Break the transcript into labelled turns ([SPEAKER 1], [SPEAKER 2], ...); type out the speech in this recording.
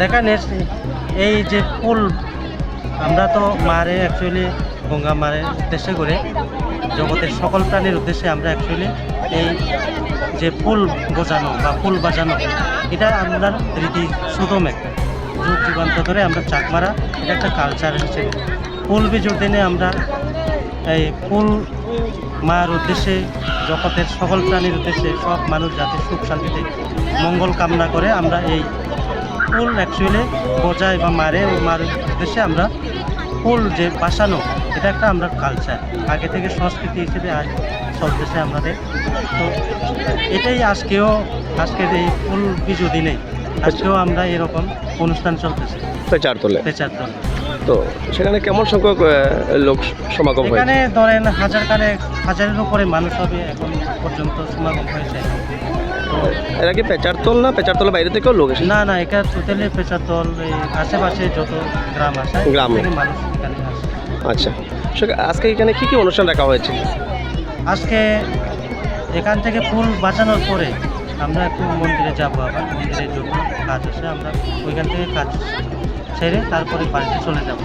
[SPEAKER 1] দেখেন এই যে ফুল আমরা তো মারে অ্যাকচুয়ালি গঙ্গা মারে উদ্দেশ্যে করে জগতের সকল প্রাণীর উদ্দেশ্যে আমরা অ্যাকচুয়ালি এই যে ফুল বোঝানো বা ফুল বাজানো, এটা আমরা রীতি সুদম একটা যুগ যুগান্ত ধরে আমরা চাক মারা এটা একটা কালচার হিসেবে ফুল বিজুর দিনে আমরা এই ফুল মার উদ্দেশ্যে, জগতের সকল প্রাণীর উদ্দেশ্যে সব মানুষ যাতে সুখ শান্তিতে মঙ্গল কামনা করে আমরা এই ফুল অ্যাকচুয়ালি বোঝায় বা মারে মার উদ্দেশ্যে আমরা ফুল যে বাসানো এটা একটা আমরা কালচার আগে থেকে সংস্কৃতি হিসেবে আজ চলতেছে আমাদের তো এটাই আজকেও আজকের এই ফুল বিজু দিনে আজকেও আমরা এরকম অনুষ্ঠান চলতেছে।
[SPEAKER 2] পেচার তোলে।
[SPEAKER 1] পেচার দল
[SPEAKER 2] তো সেখানে কেমন সংখ্যক লোক সমাগম
[SPEAKER 1] এখানে ধরেন হাজার কানে হাজারের উপরে মানুষ হবে এখন পর্যন্ত সমাগম হয়েছে।
[SPEAKER 2] এরা কি পেচার না? পেচার তোলা বাইরে থেকেও লোক এসেছে?
[SPEAKER 1] না না এটা টোটালি পেচার এই আশেপাশে যত গ্রাম আছে
[SPEAKER 2] গ্রাম।
[SPEAKER 1] মানুষ এখানে আসে।
[SPEAKER 2] আচ্ছা। আজকে এখানে কি কি অনুষ্ঠান রাখা হয়েছে?
[SPEAKER 1] আজকে এখান থেকে ফুল বাঁচানোর পরে আমরা একটু মন্দিরে যাব আবার মন্দিরে যত কাজ আছে আমরা ওইখান থেকে কাজ সেরে তারপরে বাড়িতে চলে যাব।